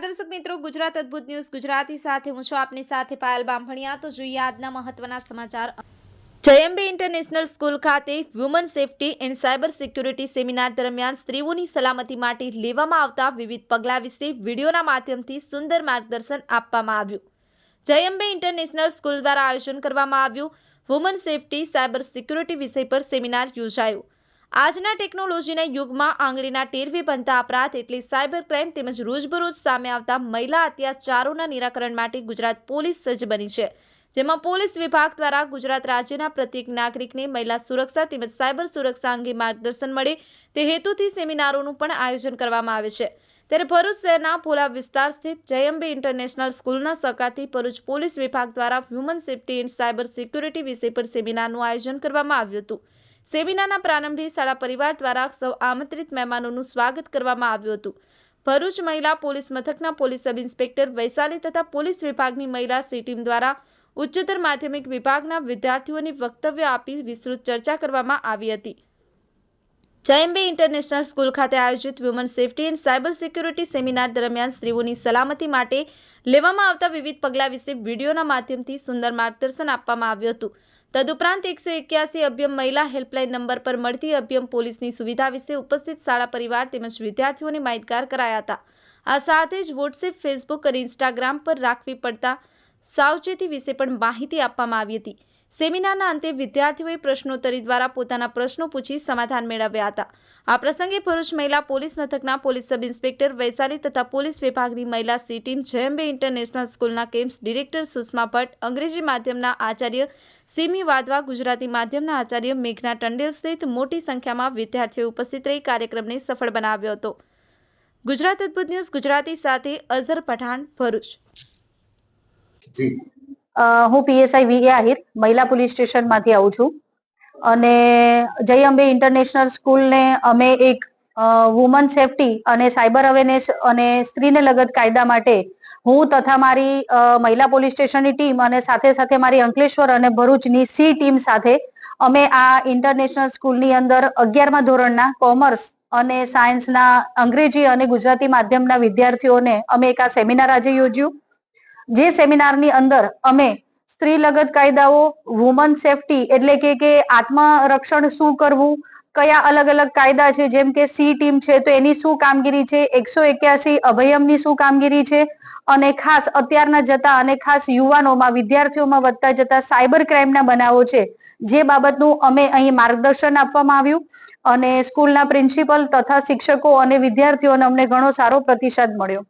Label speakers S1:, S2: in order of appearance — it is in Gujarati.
S1: ગુજરાત અદભુત ન્યૂઝ. ગુજરાતી સાથે હું છું આપની સાથે પાયલ બામભણિયા. તો જોઈએ આજના મહત્વના સમાચાર. જયંબે ઇન્ટરનેશનલ સ્કૂલ ખાતે woman safety and cyber security seminar દરમિયાન સ્ત્રીઓની સલામતી માટે લેવામાં આવતા વિવિધ પગલાં વિશે વિડીયોના માધ્યમથી સુંદર માર્ગદર્શન આપવામાં આવ્યું. જયંબે ઇન્ટરનેશનલ સ્કૂલ દ્વારા આયોજન કરવામાં આવ્યું. વુમન સેફટી, સાયબર સિક્યુરિટી વિષય પર સેમિનાર યોજાયો. આજના ટેકનોલોજીના યુગમાં આંગળીના ટેરવે બનતા અપરાધ એટલે સાયબર ક્રાઇમ તેમજ રોજબરોજ સામે આવતા મહિલા અત્યાચારોના નિરાકરણ માટે ગુજરાત પોલીસ સજ્જ બની છે. જેમાં પોલીસ વિભાગ દ્વારા ગુજરાત રાજ્યના પ્રત્યેક નાગરિકને મહિલા સુરક્ષા તેમજ સાયબર સુરક્ષા અંગે માર્ગદર્શન મળે તે હેતુથી સેમિનારોનું પણ આયોજન કરવામાં આવે છે. ત્યારે ભરૂચ શહેરના ભોલા વિસ્તાર સ્થિત જયંબે ઇન્ટરનેશનલ સ્કૂલના સહકારથી ભરૂચ પોલીસ વિભાગ દ્વારા human safety and cyber security વિષય પર સેમિનારનું આયોજન કરવામાં આવ્યું હતું. સેમિનારના પ્રારંભે શાળા પરિવાર દ્વારા સૌ આમંત્રિત મહેમાનોનું સ્વાગત કરવામાં આવ્યું હતું. ભરૂચ મહિલા પોલીસ મથકના પોલીસ સબ ઇન્સ્પેક્ટર વૈશાલી તથા પોલીસ વિભાગની મહિલા સી ટીમ દ્વારા ઉચ્ચતર માધ્યમિક વિભાગના વિદ્યાર્થીઓની વક્તવ્ય આપી વિસ્તૃત ચર્ચા કરવામાં આવી હતી. જયંબે ઇન્ટરનેશનલ સ્કૂલ ખાતે આયોજિત woman safety and cyber security seminar દરમિયાન સ્ત્રીઓની સલામતી માટે લેવામાં આવતા વિવિધ પગલાં વિશે વિડીયોના માધ્યમથી સુંદર માર્ગદર્શન આપવામાં આવ્યું હતું. તદુપરાંત એકસો એક્યાસી અભ્યમ મહિલા હેલ્પલાઇન નંબર પર મળતી અભ્યમ પોલીસની સુવિધા વિશે ઉપસ્થિત શાળા પરિવાર તેમજ વિદ્યાર્થીઓને માહિતગાર કરાયા હતા. આ સાથે જ વોટ્સએપ, ફેસબુક અને ઇન્સ્ટાગ્રામ પર રાખવી પડતા સાવચેતી વિશે પણ માહિતી આપવામાં આવી હતી. સેમિનારના અંતે વિદ્યાર્થીઓએ પ્રશ્નોત્તરી દ્વારા પોતાના પ્રશ્નો પૂછી સમાધાન મેળવ્યા હતા. આ પ્રસંગે ભરૂચ મહિલા પોલીસ મથકના પોલીસ સબ ઇન્સ્પેક્ટર, વૈશાલી તથા પોલીસ વિભાગની મહિલા સી ટીમ, જયંબે ઇન્ટરનેશનલ સ્કૂલના કેમ્પ્સ ડિરેક્ટર સુષ્મા ભટ્ટ, અંગ્રેજી માધ્યમના આચાર્ય સિમી વાધવા, ગુજરાતી માધ્યમના આચાર્ય મેઘના ટંડેલ સહિત મોટી સંખ્યામાં વિદ્યાર્થીઓ ઉપસ્થિત રહી કાર્યક્રમને સફળ બનાવ્યો હતો. ગુજરાત અદ્ભુત ન્યૂઝ ગુજરાતી સાથે અઝર પઠાણ, ભરૂચ.
S2: જી.
S3: હું પીએસઆઈ વી આહિર, મહિલા પોલીસ સ્ટેશનમાંથી આવું છું. અને જય અંબે ઇન્ટરનેશનલ સ્કૂલને અમે એક વુમન સેફટી અને સાયબર અવેરનેસ અને સ્ત્રીને લગત કાયદા માટે હું તથા મારી મહિલા પોલીસ સ્ટેશનની ટીમ અને સાથે સાથે મારી અંકલેશ્વર અને ભરૂચની સી ટીમ સાથે અમે આ ઇન્ટરનેશનલ સ્કૂલની અંદર અગિયારમા ધોરણના કોમર્સ અને સાયન્સના અંગ્રેજી અને ગુજરાતી માધ્યમના વિદ્યાર્થીઓને અમે એક આ સેમિનાર આજે યોજ્યું. જે સેમિનારની અંદર અમે સ્ત્રી લગત કાયદાઓ વુમન સેફટી એટલે કે કે આત્મરક્ષણ શું કરવું, કયા અલગ અલગ કાયદા છે, જેમ કે સી ટીમ છે, તો એની શું કામગીરી છે, એકસો એક્યાસી અભયમની શું કામગીરી છે, અને ખાસ અત્યારના જતા અને ખાસ યુવાનોમાં, વિદ્યાર્થીઓમાં વધતા જતા સાયબર ક્રાઇમના બનાવો છે, જે બાબતનું અમે અહીં માર્ગદર્શન આપવામાં આવ્યું. અને સ્કૂલના પ્રિન્સિપલ તથા શિક્ષકો અને વિદ્યાર્થીઓને અમને ઘણો સારો પ્રતિસાદ મળ્યો.